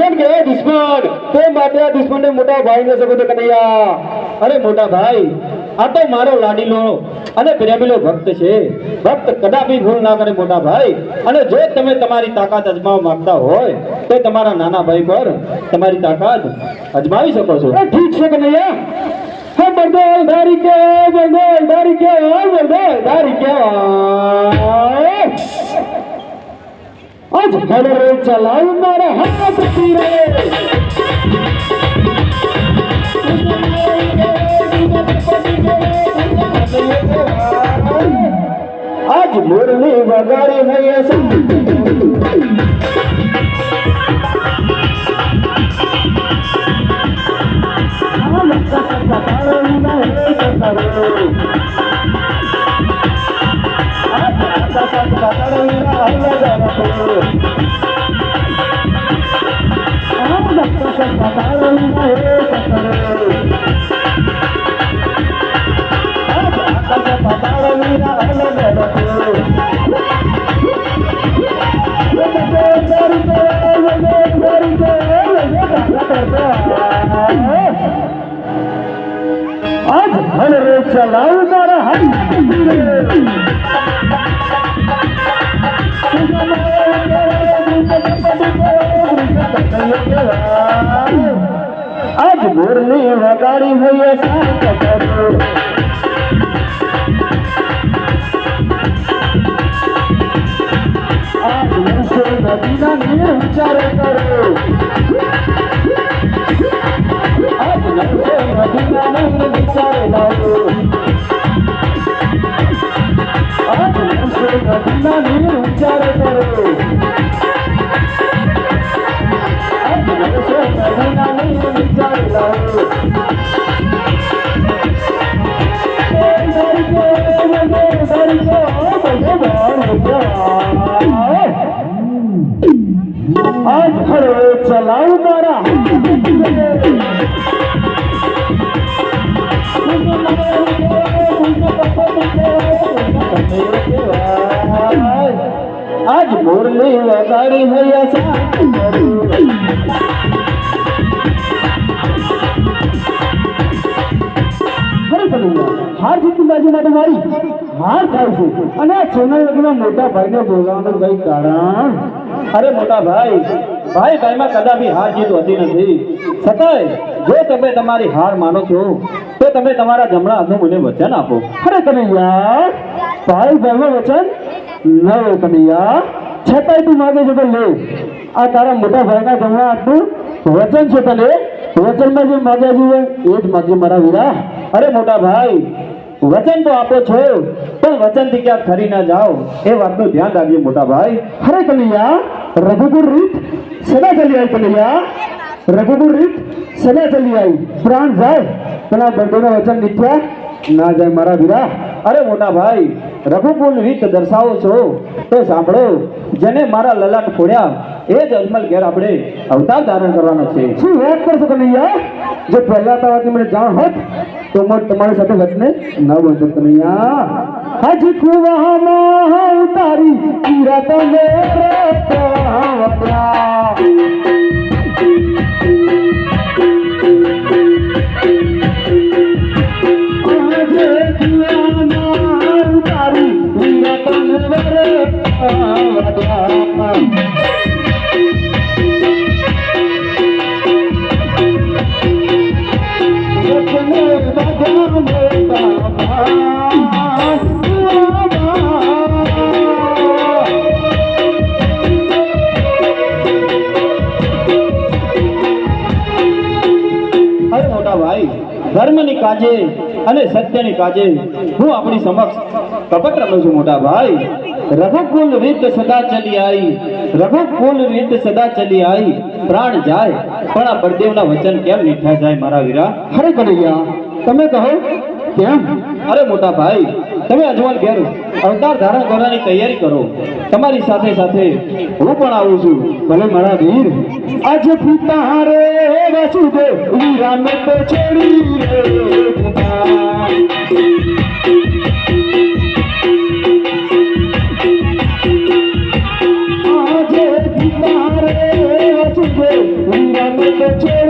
દુશ્મન કે દુશ્મન. તે માટે આ દુશ્મનને મોટા શકો તો કનૈયા. અરે મોટા ભાઈ, આ તો મારો લાડીલો અને પ્રેમીલો ભક્ત છે. ભક્ત કદાપી ભૂલ ના કરે મોટા ભાઈ. અને જો તમે તમારી તાકાત અજમાવવા માંગતા હોય, તો તમારા નાના ભાઈ પર તમારી તાકાત અજમાવી શકો છો. ઠીક છે કનૈયા. હે બરદોલ ધારી કે બરદોલ ધારી કે બરદોલ ધારી કે આજ હડરે ચલાવ મારા હાથ પીરે આજ મુરલી વગાડી હૈયા આજ મુરલી વગાડી હોય સાત કરો આજ વર્ષે નદીના નીર વિચારે કરો આજ નવસે નદીના નીર વિચારે લાવો આજ નદીના નીર વિચારે લાવો આજ મુરલી વગાડી હૈયા હાર જીતની બાજુ માટે મારી. હાર થાય છે. અને આ સોના મોટા ભાઈને બોલાવવાનું કઈ કારણ? અરે મોટા ભાઈ ભાઈ ભાઈમાં કદાપી હાર જીત હોતી નથી. છતાંય, જો તમે તમારી હાર માનો છો, તો તમે તમારા જમણા હાથનું મને વચન આપો. અરે યાર, ભાઈ ભાઈમાં વચન ન તમે યાર. છતાંય તું માગે છે તો લે. આ તારા મોટા ભાઈના જમણા હાથનું વચન છે તને વચનમાં જે માગ્યા જુએ એ જ માગજે મારા વીરા. અરે મોટા ભાઈ, વચન તો આપો છો, પણ વચનથી ક્યાંક ખરી ના જાઓ. એ વાતનું ધ્યાન રાખજો મોટા ભાઈ. અરે કલૈયા રઘુકુળ રીત સદા ચલી આવી કલૈયા રઘુકુળ રીત સદા ચલી આવી. પ્રાણ જાય, પણ આ બંધુના વચન નીત્યા ના જાય મારા વીરા. અરે મોટા ભાઈ, રઘુકુલ રીત દર્શાવો છો. તો સાંભળો, જેને મારા લલાટ ફોડ્યા, એ જ અજમલ ઘેર આપણે અવતાર ધારણ કરવાનો છે. શું વાત કરશો કનૈયા જો પહેલા તાવાથી મને જાણ હોત, તો મને તમારી સાથે વચને ન બંધો કનૈયા હજ કુવામાં ઉતારી પીરા તમે ઉતારી ધર્મની કાજે અને સત્યની કાજે હું આપણી સમક્ષ કપટ રમું છું મોટા ભાઈ. રઘુકુલ રીત સદા ચલી આવી રઘુકુલ રીત સદા ચલી આવી પ્રાણ જાય પણ આ બળદેવના વચન કેમ મીઠા જાય મારા વીરા? અરે કનૈયા તમે કહો કેમ? અરે મોટા ભાઈ તમે અજવાલ ઘેર અવતાર ધારણ કરવાની તૈયારી કરો. તમારી સાથે સાથે હું પણ આવું છું. ભલે મારા વીર. આજે પિતા રે વીરા રામ તો છોડી રે રામ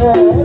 Yeah.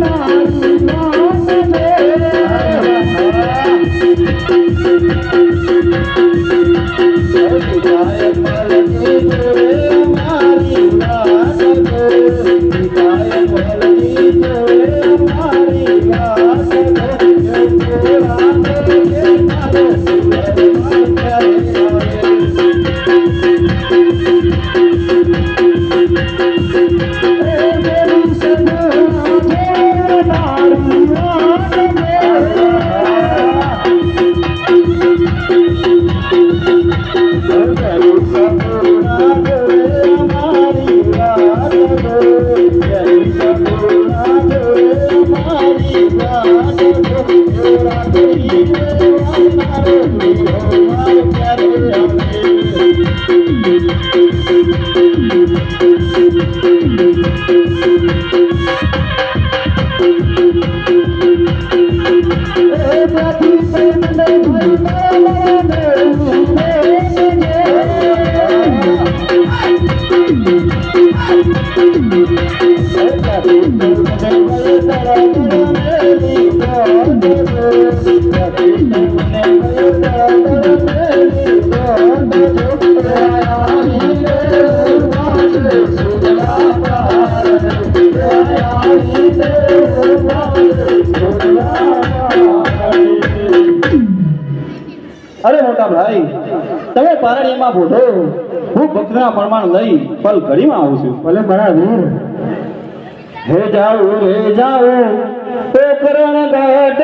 నాలుగు నాలుగు અરે મોટા ભાઈ તમે પારણીમાં બોધો હું પ્રમાણ લઈ પલ ઘડીમાં આવું છું. ભલે બરાબર. હે જાઉં હે જાઉં પોકરણ ઘાટ